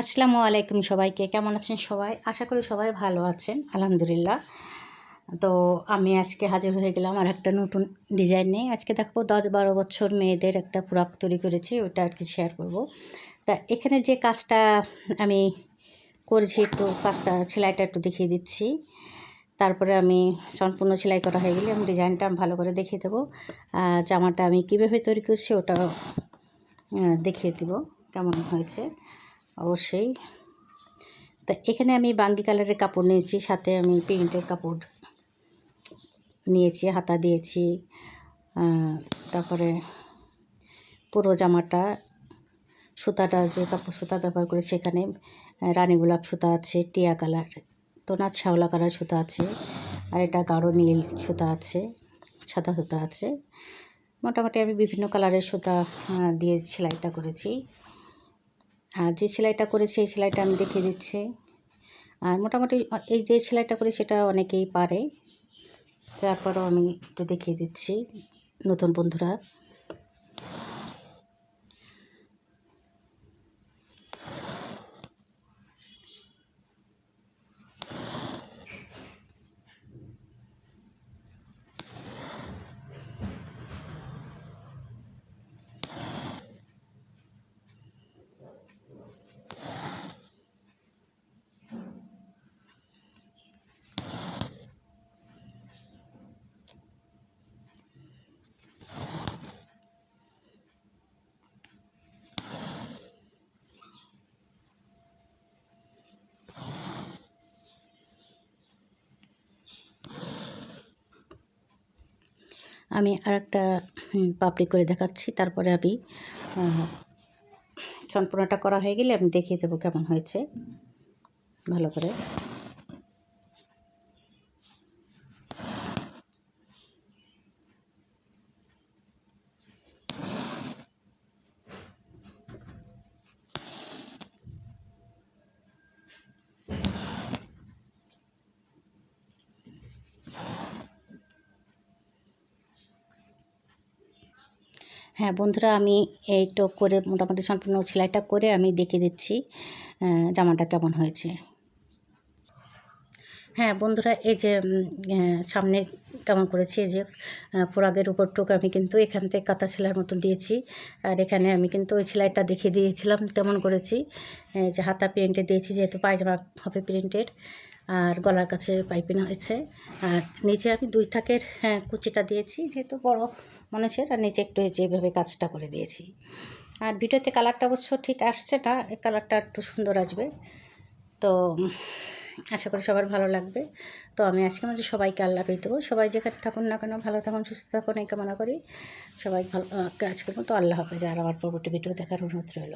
আসসালামু আলাইকুম সবাইকে। কেমন আছেন সবাই? আশা করি সবাই ভালো আছেন, আলহামদুলিল্লাহ। তো আমি আজকে হাজির হয়ে গেলাম আর একটা নতুন ডিজাইন নিয়ে। আজকে দেখব দশ বারো বছর মেয়েদের একটা ফ্রক তৈরি করেছি, ওটা আর কি শেয়ার করব। তা এখানে যে কাজটা আমি করেছি, একটু কাজটা সেলাইটা একটু দেখিয়ে দিচ্ছি। তারপরে আমি সম্পূর্ণ সেলাই করা হয়ে গেলে আমি ডিজাইনটা আমি ভালো করে দেখিয়ে দেবো। জামাটা আমি কীভাবে তৈরি করছি ওটা দেখিয়ে দেব, কেমন হয়েছে। অবশ্যই। তা এখানে আমি বাঙ্গি কালারের কাপড় নিয়েছি, সাথে আমি প্রিন্টের কাপড় নিয়েছি, হাতা দিয়েছি। তারপরে পুরো জামাটা, সুতাটা, যে কাপড় সুতা ব্যবহার করে সেখানে রানী গোলাপ সুতা আছে, টিয়া কালার তোনার শ্যাওলা কালার সুতা আছে, আর এটা গাঢ় নীল সুতা আছে, সাদা সুতা আছে। মোটামুটি আমি বিভিন্ন কালারের সুতা দিয়ে সেলাইটা করেছি। আর যে সেলাইটা করে এই সেলাইটা আমি দেখিয়ে দিচ্ছি। আর মোটামুটি এই যে সেলাইটা করে সেটা অনেকেই পারে। তারপরও আমি একটু দেখিয়ে দিচ্ছি, নতুন বন্ধুরা। আমি আর একটা পাপড়ি করে দেখাচ্ছি। তারপরে আমি সম্পূর্ণটা করা হয়ে গেলে আমি দেখিয়ে দেবো কেমন হয়েছে। ভালো করে। হ্যাঁ বন্ধুরা, আমি এইটা করে মোটামুটি সম্পূর্ণ সেলাইটা করে আমি দেখে দিচ্ছি জামাটা কেমন হয়েছে। হ্যাঁ বন্ধুরা, এই যে সামনে কেমন করেছি, এই যে পোরাগের উপর টুক আমি কিন্তু এখান থেকে কাঁথা সেলাইয়ের মতন দিয়েছি। আর এখানে আমি কিন্তু ওই সেলাইটা দেখিয়ে দিয়েছিলাম কেমন করেছি। যে, হাতা প্রিন্টে দিয়েছি, যেহেতু পায়জামা হবে প্রিন্টের আর গলার কাছে পাইপিং হয়েছে। আর নিচে আমি দুই থাকের হ্যাঁ কুচিটা দিয়েছি, যেহেতু বড়। মানুষের, আর নিচে একটু যেভাবে কাজটা করে দিয়েছি। আর ভিডিওতে কালারটা অবশ্য ঠিক আসছে না, কালারটা একটু সুন্দর আসবে। তো আশা করি সবার ভালো লাগবে। তো আমি আজকে মাঝে সবাইকে আল্লাহ পেয়ে দেবো। সবাই যেখানে থাকুন না কেন, ভালো থাকুন, সুস্থ থাকুন, এই কামনা করি। সবাই ভালো, আজকের মতো আল্লাহ হাফেজ। আর আমার পরবর্তী ভিডিও দেখার অনুরোধ রইল।